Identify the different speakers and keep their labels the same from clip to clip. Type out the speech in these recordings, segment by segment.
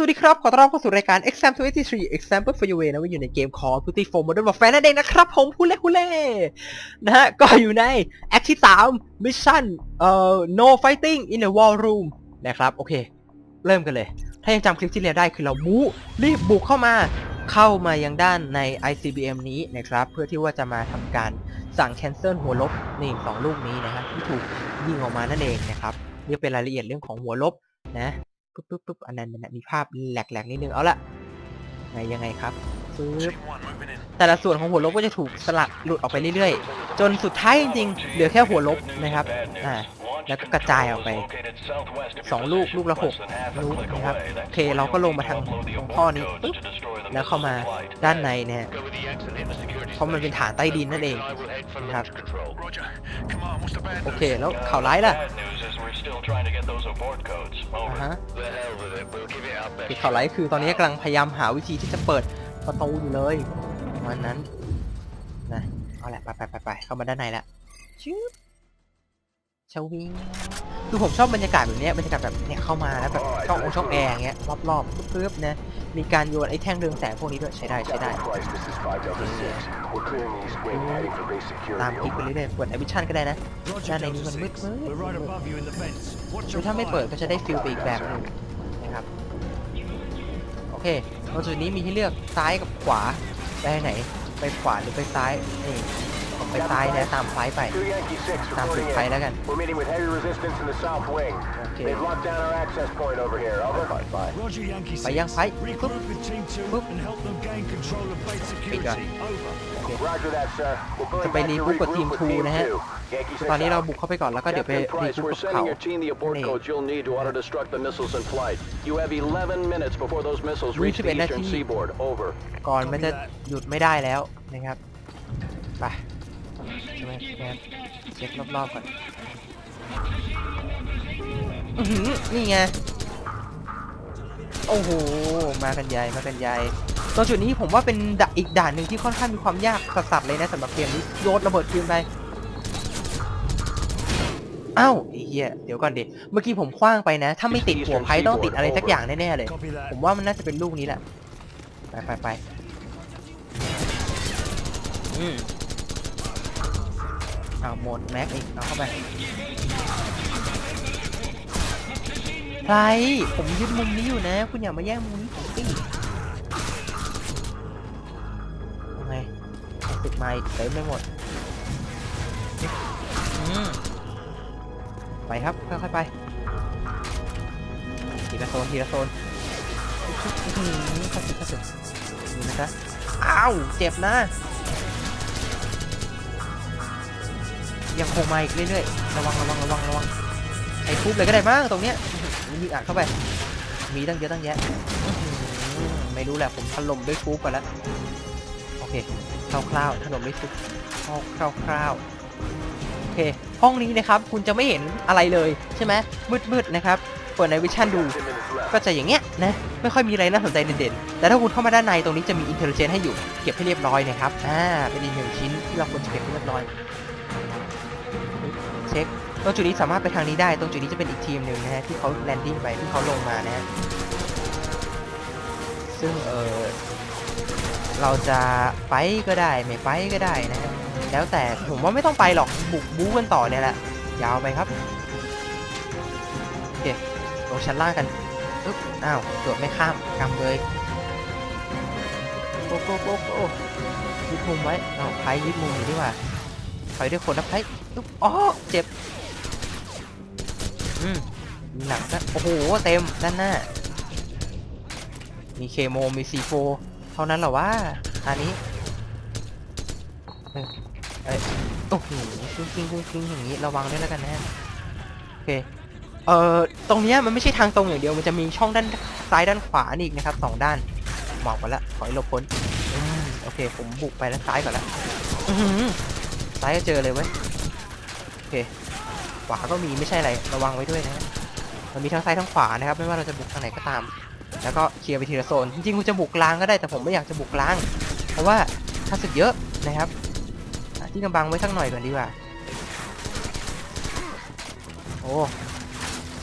Speaker 1: สวัสดีครับ ขอต้อนรับเข้าสู่รายการ Exam 23 Example for your way นะว่าอยู่ในเกม Call of Duty 4 Modern Warfare นั่นเองนะครับ ผมฮูเล่ฮูเล่นะฮะ ก็อยู่ในแอคที่ 3 Mission เอ่อ No Fighting in the War Room นะครับ โอเค เริ่มกันเลย ถ้ายังจำคลิปที่แล้วได้คือเราบู๊รีบบุกเข้ามาเข้ามายังด้านใน ICBM นี้นะครับ เพื่อที่ว่าจะมาทำการสั่ง cancel หัวลบนี่สองลูกนี้นะครับที่ถูกยิงออกมานั่นเองนะครับนี่เป็นรายละเอียดเรื่องของหัวลบนะ ปุ๊บปุ๊บปุ๊บอันนั้นนมีภาพแหลกๆนิดนึงเอาละไงยังไงครับปึ๊บแต่ละส่วนของหัวลบก็จะถูกสลัดหลุดออกไปเรื่อยๆ จนสุดท้ายจริงๆเหลือแค่หัวลบนะครับอ่าแล้วก็กระจายออกไปสองลูกลูกละหกลูกนะครับโอเคเราก็ลงมาทางตรงท่อนี้ปึ๊บแล้วเข้ามาด้านในเนี่ยเพราะมันเป็นฐานใต้ดินนั่นเองนะครับโอเคแล้วข่าวร้ายล่ะ อ่าฮะคือข่าวร้ายคือตอนนี้กำลังพยายามหาวิธีที่จะเปิดประตูอยู่เลยวันนั้นนะเอาแหละไปไปไปไปเข้ามาด้านในแล้วชืบ ชาวิงคือผมชอบบรรยากาศแบบเนี้ยบรรยากาศแบบเนี้ยเข้ามาแล้วแบบช่ององช่องแอร์อย่างเงี้ยรอบๆปึ๊บๆนะมีการโยนไอ้แท่งเรืองแสงพวกนี้ด้วยใช้ได้ใช้ได้ตามคลิปไปเรื่อยๆเปิดแอปวิชั่นก็ได้นะด้านในนี้มันมืดมืดคือถ้าไม่เปิดก็จะได้ฟิลไปอีกแบบหนึงนะครับโอเคตรงจุดนี้มีให้เลือกซ้ายกับขวาไปไหน ไปขวาหรือไปซ้ายนี่ ไปซ้ายนะตามไฟไป ตามติดไฟแล้วกันไปยังไฟ
Speaker 2: ปุ๊บปุ๊บ
Speaker 3: ปิดก่อน
Speaker 1: จะไปรีบุกกับทีม
Speaker 3: ทู
Speaker 1: นะฮะ ตอนนี้เราบุกเข้าไปก่อนแล้วก็เดี๋ยวไปรีบุ
Speaker 3: ก
Speaker 1: กับเขา
Speaker 3: เนี่
Speaker 1: 21นาทีก่อนมันจะหยุดไม่ได้แล้วนะครับ ไป ใช่ไหมครับเช็ครอบๆก่อนอื้อหือนี่ไง โอ้โห มากันใหญ่มากันใหญ่ตรงจุดนี้ผมว่าเป็นดอีกด่านหนึ่งที่ค่อนข้างมีความยากสัสๆเลยนะสำหรับเกมนี้โยนระเบิดคืนไปอ้าวไอ้เหี้ยเดี๋ยวก่อนดิ เมื่อกี้ผมคว้างไปนะ ถ้าไม่ติดหัวไพ่ต้องติดอะไรสักอย่างแน่ๆเลย ผมว่ามันน่าจะเป็นลูกนี้แหละ ไปไปไปอืม เอาหมดแม็กอีกเอาเข้าไปใครผมยึดมุมนี้อยู่นะ คุณอย่ามาแย่งมุมนี้ผมสิเอาไงติดไม้เต็มไปหมดอืมไปครับ ค่อยๆไป ทีละโซน ทีละโซนอื้อหือเข้าสิเข้าสินี่นะคะอ้าว เจ็บนะ ยังคงมาอีกเรื่อยๆ ระวังระวังระวังระวังไอ้ทุบเลยก็ได้มั้งตรงเนี้ยอื้อหือยิงอัดเข้าไป มีตั้งเยอะตั้งแยะ ไม่รู้แหละผมถล่มด้วยฟูบไปแล้วโอเคคร่าวๆถล่มด้วยฟูบคร่าวๆโอเค ห้องนี้นะครับ คุณจะไม่เห็นอะไรเลยใช่ไหมมืดๆนะครับ เปิดในวิชั่นดู ก็จะอย่างเงี้ยนะ ไม่ค่อยมีอะไรน่าสนใจเด่นๆ แต่ถ้าคุณเข้ามาด้านในตรงนี้จะมีอินเทลเจนให้อยู่ เก็บให้เรียบร้อยนะครับ อ่า เป็นอีกหนึ่งชิ้นที่เราควรจะเก็บให้เรียบร้อย เช็คตรงจุดนี้สามารถไปทางนี้ได้ ตรงจุดนี้จะเป็นอีกทีมหนึ่งนะฮะที่เขาแลนดิ้งไปที่เขาลงมานะฮะซึ่งเออเราจะไปก็ได้ไม่ไปก็ได้นะฮะแล้วแต่ผมว่าไม่ต้องไปหรอกบุกบู๊กันต่อเนี่ยแหละยาวไปครับโอเคลงชั้นล่างกันปึ๊บอ้าวโดดไม่ข้ามกำเลยโกโกโกโกยึดมุมไว้อ้าวไพ่ยึดมุมอยู่ดีกว่าถอยด้วยคนนะไพ่ ปึ๊บอ๋อเจ็บอืมหนักนะโอ้โหเต็มด้านหน้า มีเคโมมีซีโฟเท่านั้นเหรอวะอันนี้เอ้ยโอ้โหกุ้งกิ้งกุ้งกิ้งอย่างนี้ระวังด้วยแล้วกันนะโอเคเอ่อตรงเนี้ยมันไม่ใช่ทางตรงอย่างเดียวมันจะมีช่องด้านซ้ายด้านขวานี่อีกนะครับสองด้านหมอกไปแล้วขอให้หลบพ้นโอเคผมบุกไปด้านซ้ายก่อนล้วอื้อหือซ้ายก็เจอเลยเว้ย อเคขวาก็มีไม่ใช่อะไรระวังไว้ด้วยนะมันมีทั้งซ้ายทั้งขวานะครับ ไม่ว่าเราจะบุกทางไหนก็ตาม แล้วก็เคลียร์ไปทีละโซน จริงๆคุณจะบุกกลางก็ได้แต่ผมไม่อยากจะบุกกลาง เพราะว่าถ้าศึกเยอะนะครับที่กำบังไว้สักหน่อยก่อนดีกว่าโอ้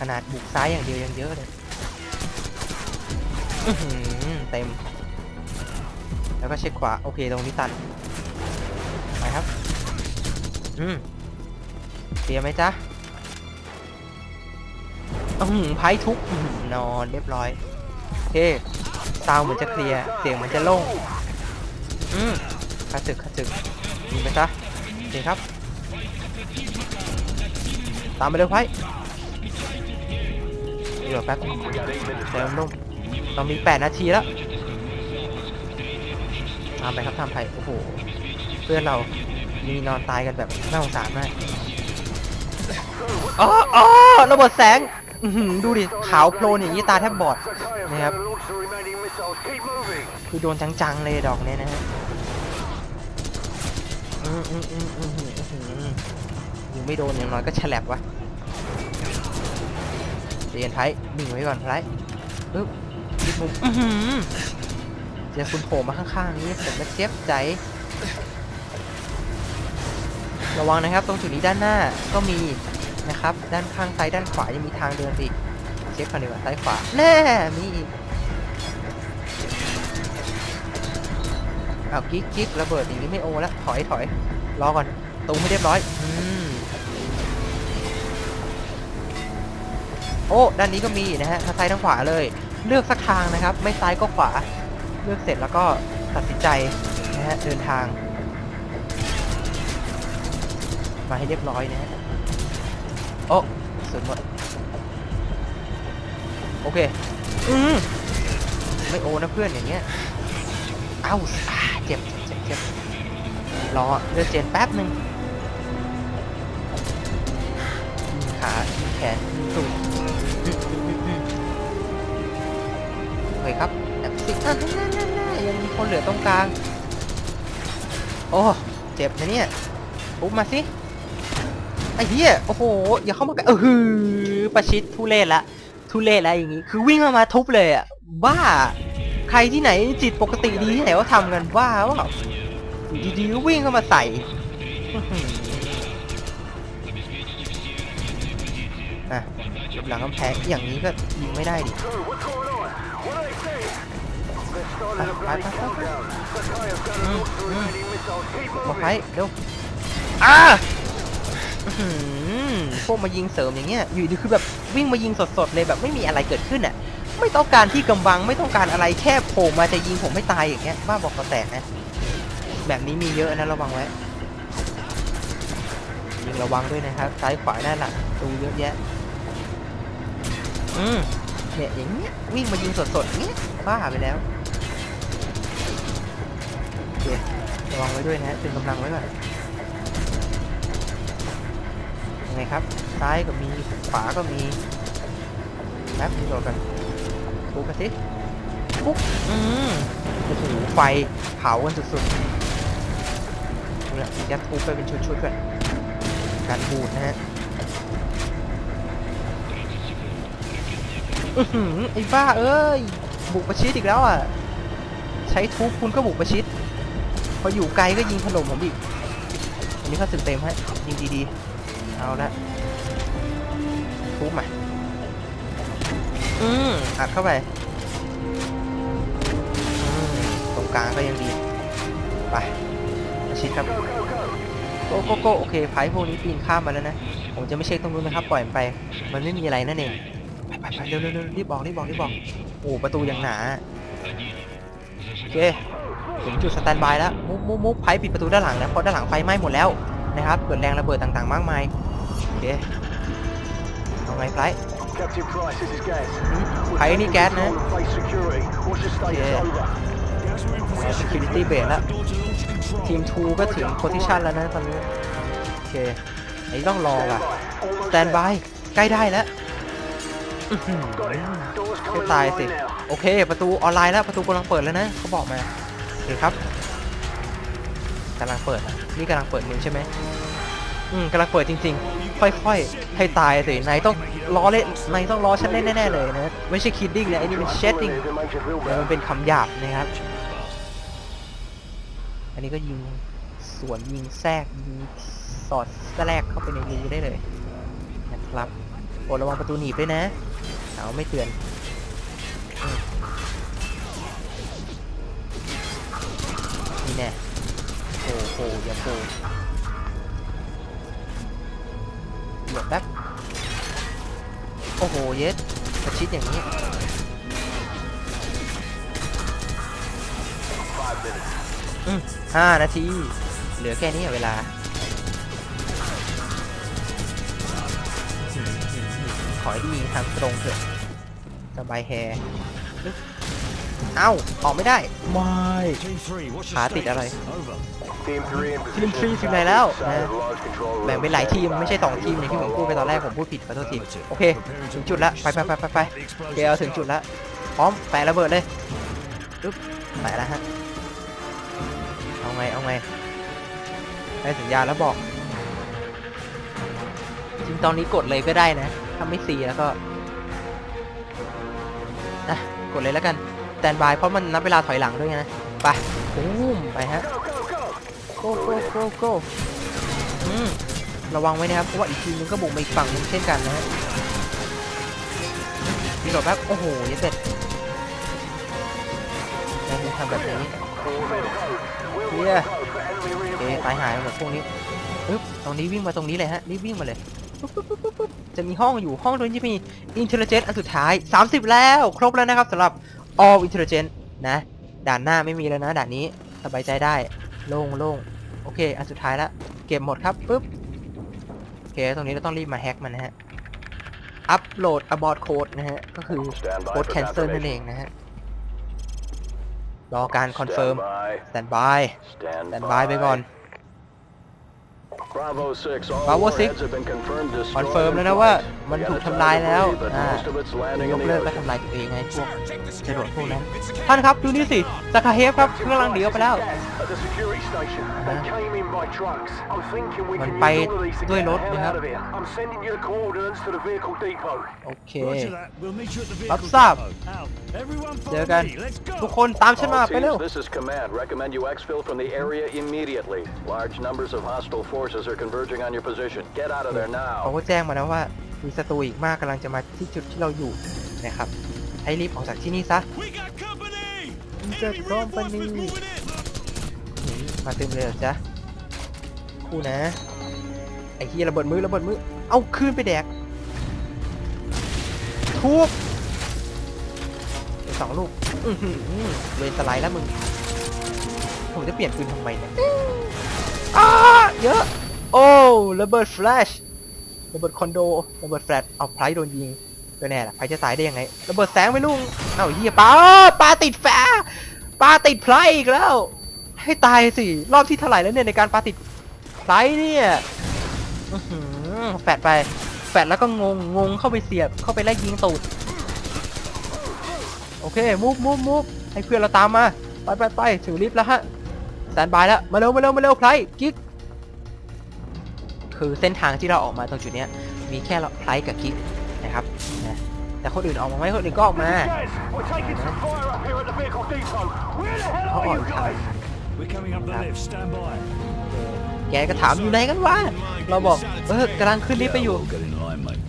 Speaker 1: ขนาดบุกซ้ายอย่างเดียวยังเยอะเลยเต็ม แล้วก็เช็คขวา โอเค ตรงนี้ตันไปครับ อืม เคลียร์ไหมจ๊ะอืมไพ่ทุกอนอนเรียบร้อยโอเคซาวเหมือนจะเคลียร์เสียงเหมือนจะโล่งอืมคัดจึกคัดจึกยิงไปซะโอเคครับ ตามไปเลยไพ่เดี๋ยวแป๊บเติม
Speaker 3: left.
Speaker 1: นุ่มเรามี 8 นาทีแล้วตามไปครับทำไปโอ้โห เพื่อนเรามีนอนตายกันแบบน่าสงสารมาก อ๋ออ๋อระเบิดแสงอื้อหือดูดิ ขาวโพลนอย่างนี้ตาแทบบอด นะครับ คือโดนจังๆเลยดอกเนี้ยนะฮะอืมอืมอืมอืมอืมอืมยิงไม่โดนอย่างน้อยก็ฉลับวะเรียนไทยนิ่งไว้ก่อนไทยปึ๊บยิงมุมอื้อหือเจอคุณโผล่มาข้างๆนี้ผมก็เจ็บใจ ระวังนะครับ ตรงจุดนี้ด้านหน้าก็มีนะครับ ด้านข้างซ้ายด้านขวายังมีทางเดินอีกเช็คก่อนดีกว่าซ้ายขวาแน่มีอีกเอากิ๊กกิ๊กระเบิดอย่างนี้ไม่โอแล้วถอยถอยรอก่อนตูมให้เรียบร้อยอืมโอ้ด้านนี้ก็มีนะฮะทั้งซ้ายทั้งขวาเลย เลือกสักทางนะครับ ไม่ซ้ายก็ขวา เลือกเสร็จแล้วก็ตัดสินใจนะฮะเดินทาง มาให้เรียบร้อยนะฮะโอ้สุดหมดโอเค อืมไม่โอนะเพื่อนอย่างเงี้ย เอ้าอ่าเจ็บเจ็บเจ็บรอเลือดเจนแป๊บหนึ่งขาแขนยิงตูดอืมอืมอืมอืมโอเคครับแอบสิอะนั่นนั่นนั่นยังมีคนเหลือตรงกลาง โอ้ เจ็บนะเนี่ยปุ๊บมาสิ ไอ้เหี้ยโอ้โหอย่าเข้ามาใกล้เออหือประชิดทุเรศละทุเรศละอย่างงี้คือวิ่งเข้ามาทุบเลยอะบ้า ใครที่ไหนจิตปกติดีที่ไหนว่าทำกันว่าว่าดีๆก็วิ่งเข้ามาใส่อะหลังกำแพงอย่างนี้ก็ยิงไม่ได้ดิ
Speaker 3: What's going on? What are they saying? They're starting a
Speaker 1: Bye,
Speaker 3: bloody
Speaker 1: bye, bye, bye.
Speaker 3: countdown. Sakaya's gonna launch the remaining missiles. Keep
Speaker 1: มาไฟเร็วอ่าอื้อหือ พวกมายิงเสริมอย่างเงี้ย อยู่ดีคือแบบวิ่งมายิงสดๆเลยแบบไม่มีอะไรเกิดขึ้นอะ ไม่ต้องการที่กำบังไม่ต้องการอะไรแค่โผล่มาจะยิงผมไม่ตายอย่างเงี้ย บ้าบอกกระแตกนะ แบบนี้มีเยอะนะระวังไว้ยิงระวังด้วยนะครับ ซ้ายขวาด้านหลังดูเยอะแยะ อืมเนี่ยอย่างเงี้ยวิ่งมายิงสดๆอย่างเงี้ยบ้าไปแล้วโอเคระวังไว้ด้วยนะฮะตึงกำลังไว้ก่อนังไงครับ ซ้ายก็มี ขวาก็มีแป๊บนี้โหลดกันทุบกันสิทุบอืมโอ้โหไฟเผากันสุดๆนี่แหละยัดทุบไปเป็นชุดๆก่อนการบูดนะฮะอือหือไอ้บ้าเอ้ย บุกประชิดอีกแล้วอะ ใช้ทุบคุณก็บุกประชิด พออยู่ไกลก็ยิงถล่มผมอีกอันนี้เขาสึกเต็มให้ยิงดีๆ เอาละทุบมาอืมอัดเข้าไปอืมตรงกลางก็ยังดี ไปประชิดครับ
Speaker 3: Go, go, go.
Speaker 1: โกโกโก้โอเคไพ่พวกนี้ปีนข้ามมาแล้วนะ ผมจะไม่เช็คตรงนู้นนะครับ ปล่อยมันไป มันไม่มีอะไรนั่นเอง ไปไปไปเร็วเร็วเร็วรีบบอกรีบบอกรีบบอก โอ้ประตูยังหนา โอเค ถึงจุดสแตนบายแล้ว มุกมุกมุกไพ่ปิดประตูด้านหลังนะเพราะด้านหลังไฟไหม้หมดแล้วนะครับ เกิดแรงระเบิดต่างๆ มากมายโอ เคเอาไงไฟ
Speaker 3: Captain Price, this is Gas.
Speaker 1: ไพ่นี่แก๊สนะ
Speaker 3: Control of base security. What's your status?
Speaker 1: Yeah.
Speaker 3: Over.
Speaker 2: Gas we're in position.
Speaker 1: security base แล้ว
Speaker 2: Door to launch control.
Speaker 1: ทีม2ก็ถึงโพซิชันแล้วนะตอนนี้โอเคอันนี้ต้องรอ
Speaker 3: Stand
Speaker 1: ว่ะ
Speaker 3: by. Almost
Speaker 1: สแตน
Speaker 3: there.
Speaker 1: บายใกล้ได้แล้วอื้อหือ
Speaker 3: Got it. Doors
Speaker 1: ให้
Speaker 3: coming
Speaker 1: ตาย
Speaker 3: online
Speaker 1: สิ
Speaker 3: now.
Speaker 1: โอเค ประตูออนไลน์แล้วประตูกำลังเปิดแล้วนะเขาบอกมาโอเคครับกำลังเปิดนี่กำลังเปิดนิ้วใช่ไหม อืมกำลังเปิดจริง ๆ ค่อยๆ ให้ตายสินายต้องล้อเล่นนายต้องล้อฉันแน่ๆเลยนะไม่ใช่คิดดิ้งนะไอ้นี่เป็นเชดดิ้งมันเป็นคำหยาบนะครับ อันนี้ก็ยิงสวนยิงแทรกยิงสอดแทรกเข้าไปในรูได้เลยนะครับโปดระวังประตูหนีบด้วยนะเอาไม่เตือนนี่แน่โอ้โหอย่าโผล่ เหยียบแป๊บ โอ้โห เย็ดประชิดอย่างนี้ อืมห้านาที เหลือแค่นี้เวลาหืมหืมหืมขอให้ยิงทางตรงเถอะสบายแฮร์ เอ้า ออกไม่ได้ไม่
Speaker 2: Team 3, what's
Speaker 1: ขา
Speaker 2: your
Speaker 1: ติดอะไร
Speaker 2: status? Over.
Speaker 3: Team 3 in
Speaker 1: ทีม
Speaker 3: position
Speaker 1: ทรีถึงไหนแล้ว
Speaker 3: southeast
Speaker 1: นะ
Speaker 3: side of the large control room.
Speaker 1: แบ่งเป็นหลายทีมไม่ใช่สองทีมอย่างที่ผมพูดไปตอนแรกผมพูดผิดขอโทษทีโอเค ถึงจุดละไปไปไปไปไป
Speaker 2: The
Speaker 1: โอเคเอาถึงจุดละพร้อมแปะระเบิดเลยปึ๊บแปะแล้วฮะเอาไงเอาไงได้สัญญาณแล้วบอกจริงตอนนี้กดเลยก็ได้นะถ้าไม่ซีแล้วก็นะกดเลยแล้วกันแตนบาย เพราะมันนับเวลาถอยหลังด้วยไงนะ ไปปุ้มไปฮะ
Speaker 3: Go, go, go.
Speaker 1: โกโกโกโกอืมระวังไว้นะครับ เพราะว่าอีกทีมนึงก็บุกมาอีกฝั่งนึงเช่นกันนะฮะมีโหลดแป๊บโอ้โหยัดเป็ดนายคุณทำแบบนี้เฮียโอเคตายหายหมดพวกนี้ปึ๊บตรงนี้วิ่งมาตรงนี้เลยฮะรีบวิ่งมาเลยจะมีห้องอยู่ห้องตรงนี้จะมี intelligence อันสุดท้าย 30 แล้ว ครบแล้วนะครับสำหรับ all intelligence นะ ด่านหน้าไม่มีแล้วนะ ด่านนี้สบายใจได้ โล่งโล่งโอเค อันสุดท้ายแล้วเก็บหมดครับปึ๊บ โอเค ตรงนี้เราต้องรีบมาแฮ็กมันนะฮะ อัปโหลด abort code นะฮะ ก็คือ
Speaker 3: Stand by
Speaker 1: โค้ด
Speaker 3: for
Speaker 1: cancel นั่นเอง
Speaker 3: confirmation.
Speaker 1: นะฮะ รอการคอนเฟิร์ม
Speaker 3: Stand by.
Speaker 1: stand by
Speaker 3: Stand
Speaker 1: แตนบายไปก่อน
Speaker 3: Bravo 6, all
Speaker 1: Bravo six
Speaker 3: warheads have been confirmed destroyed
Speaker 1: คอนเฟิร์ม
Speaker 3: in
Speaker 1: แล้วนะว่า
Speaker 3: flight.
Speaker 1: มัน
Speaker 3: We
Speaker 1: ถูก
Speaker 3: got
Speaker 1: ทำลายแล้ว
Speaker 3: time to leave, but
Speaker 1: อ่า
Speaker 3: most of it's landing
Speaker 1: ย
Speaker 3: in
Speaker 1: ก
Speaker 3: the
Speaker 1: เลิกและ
Speaker 3: ocean.
Speaker 1: ทำลายตัวเองไงพวกจรวดพวกนั้นท่านครับดูนี่สิสกาเฮฟครับกำลังเดียวไปแล้ว
Speaker 4: At the security station. They
Speaker 1: Uh-huh.
Speaker 4: came in by trucks. I'm thinking we
Speaker 1: มัน
Speaker 4: can
Speaker 1: ไป
Speaker 4: use all of these to
Speaker 1: ด้วย
Speaker 4: get
Speaker 1: ร
Speaker 4: the
Speaker 1: ถ
Speaker 4: hell
Speaker 1: นะครับ
Speaker 4: out of here. I'm sending you the coordinates to the vehicle depot.
Speaker 1: โอเค
Speaker 2: Roger that. We'll meet you at the
Speaker 1: รับ
Speaker 2: vehicle
Speaker 1: ทราบ
Speaker 2: depot. Out. Everyone
Speaker 1: เจอ
Speaker 2: follow
Speaker 1: กัน
Speaker 2: me. Let's go.
Speaker 1: ทุกคนตามฉันมา
Speaker 3: All
Speaker 1: ไปเร็ว
Speaker 3: teams, this is command. Recommend you exfil from the area immediately. Large numbers of hostile forces are converging on your position. Get out of there
Speaker 1: เขา
Speaker 3: now.
Speaker 1: ก็แจ้งมาแล้วว่า มีศัตรูอีกมากกำลังจะมาที่จุดที่เราอยู่นะครับ ให้รีบออกจากที่นี่ซะ
Speaker 2: We got company.
Speaker 1: We got
Speaker 2: Enemy
Speaker 1: company.
Speaker 2: reinforcements moving in.
Speaker 1: หืมาเต็มเลยเหรอจ๊ะคู่นะ ไอ้เฮียระเบิดมือระเบิดมือ เอาคืนไปแดกทุบสองลูกเวนสไลด์แล้วมึง ผมจะเปลี่ยนปืนทำไมเนี่ยอ้าเยอะ โอ้ ระเบิดแฟลช ระเบิดคอนโดระเบิดแฟลชเอาไพรโดนยิงก็แน่ละไพรจะตายได้ยังไงระเบิดแสงไปลุงเอ้าเฮียปลาปลาติดแฟปลาติดไพรอีกแล้ว ให้ตายสิรอบที่เท่าไหร่แล้วเนี่ยในการปลาติดไพรเนี่ยแฟดไปแฟดแล้วก็งงงงเข้าไปเสียบเข้าไปไล่ยิงตูดโอเคมูฟมูฟมูฟให้เพื่อนเราตามมาไปไปไปถึงลิฟต์แล้วฮะแซนบายแล้วมาเร็วมาเร็วมาเร็วไพรกิ๊ก คือเส้นทางที่เราออกมาตรงจุดเนี้ยมีแค่เราไพรกับกิ๊กนะครับนะแต่คนอื่นออกมาไหมคนอื่นก็ออกมา
Speaker 4: Guys, we're taking some fire up here at the vehicle depot. Where the hell
Speaker 1: เขา
Speaker 4: are
Speaker 1: ออก
Speaker 4: you
Speaker 1: อีกทาง
Speaker 4: guys?
Speaker 2: We're coming up the lift. Stand by.
Speaker 1: แกก็ถามอยู่ไหนกันวะเราบอกเออกำลังขึ้นลิฟต์ไปอยู่
Speaker 5: Get in line, mate.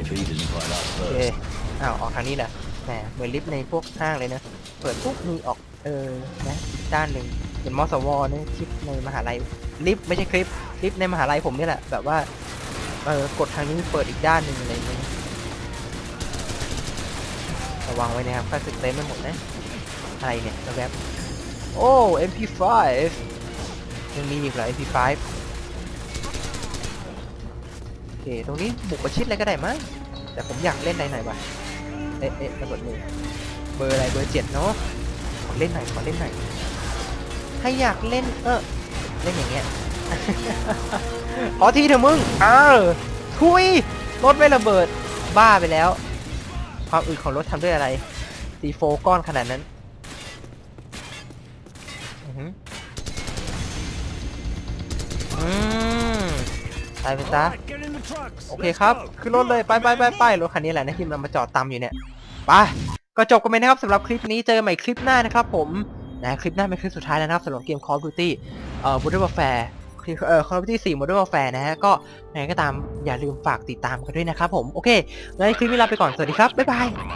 Speaker 5: If he doesn't fight up
Speaker 1: โอเค
Speaker 5: first.
Speaker 1: อ้าวออกทางนี้แหละแหมเหมือนลิฟต์ในพวกห้างเลยนะเปิดปุ๊บมีออกเออนะอีกด้านหนึ่งเป็นมอสวเนี่ยคลิปในมหาลัย ลิฟต์ไม่ใช่คลิปลิฟต์ในมหาลัยผมนี่แหละ แบบว่าเออกดทางนี้เปิดอีกด้านหนึ่งอะไรอย่างเงี้ยระวังไว้นะครับค่าศึกเต็มไปหมดนะอะไรเนี่ยแบบโอ้ MP5 ยังมีอีกเหรอ MP5 โอเค ตรงนี้บุกประชิดอะไรก็ได้มั้งแต่ผมอยากเล่นไหน่อยวะเอ๊ะเอ๊ะระเบิดมือเบอร์อะไรเบอร์เจ็ดเนาะขอเล่นหน่อยขอเล่นหน่อยถ้าอยากเล่นเออ เล่นอย่างเงี้ย ขอทีเถอะมึงเออทุย รถไม่ระเบิด บ้าไปแล้ว ความอึดของรถทำด้วยอะไร C4 ก้อนขนาดนั้นอือหืออืมตายไปซะโอเคครับ ขึ้นรถเลย ไปไปไปไปรถคันนี้แหละนะที่มันมาจอดตามอยู่เนี่ย ไป ก็จบกันไปนะครับสำหรับคลิปนี้ เจอกันใหม่คลิปหน้านะครับผม นะ คลิปหน้าเป็นคลิปสุดท้ายแล้วนะครับสำหรับเกม Call of Duty เอ่อ Modern Warfare คลิปเอ่อ Call of Duty 4 Modern Warfare นะฮะ ก็ยังไงก็ตามอย่าลืมฝากติดตามกันด้วยนะครับผม โอเคงั้นคลิปนี้ลาไปก่อน สวัสดีครับ บ๊ายบาย